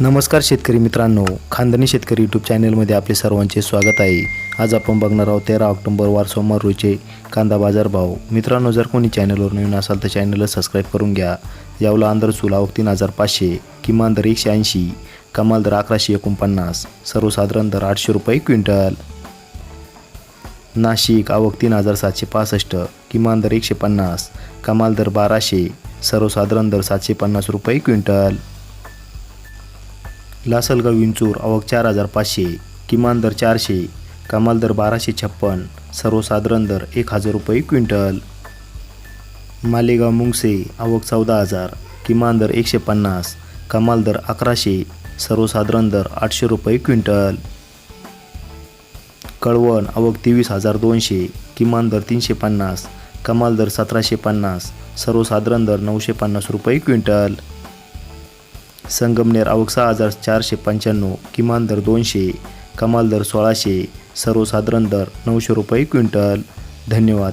नमस्कार शेतकरी मित्रांनो. खानदानी शेतकरी यूट्यूब चॅनलमध्ये आपले सर्वांचे स्वागत आहे. आज आपण बघणार आहोत तेरा ऑक्टोबर वार सोमवार रोजचे कांदा बाजार भाव. मित्रांनो जर कोणी चॅनलवर नवीन असाल तर चॅनलला सबस्क्राईब करून घ्या. यावला अंदर सुलावक तीन हजार पाचशे किमान दर एकशे ऐंशी कमाल दर अकराशे एकोणपन्नास सर्वसाधारण दर आठशे रुपये क्विंटल. नाशिक आवक तीन हजार सातशे पासष्ट किमान दर एकशे पन्नास कमाल दर बाराशे सर्वसाधारण दर सातशे पन्नास रुपये क्विंटल. लासलगाव विंचूर आवक चार हजार पाचशे किमान दर चारशे कमाल दर बाराशे छप्पन सर्वसाधारण दर एक हजार रुपये क्विंटल. मालेगाव मुंगसे आवक चौदा हजार किमान दर एकशे पन्नास कमाल दर अकराशे सर्वसाधारण दर आठशे रुपये क्विंटल. कळवण आवक तेवीस हजार दोनशे किमान दर तीनशे पन्नास कमाल दर सतराशे पन्नास सर्वसाधारण दर नऊशे पन्नास रुपये क्विंटल. संगमनेर आवक हजार चारशे पंच्याण्णव किमान दर दोनशे कमाल दर सोळाशे सर्वसाधारण दर नऊशे रुपये क्विंटल. धन्यवाद.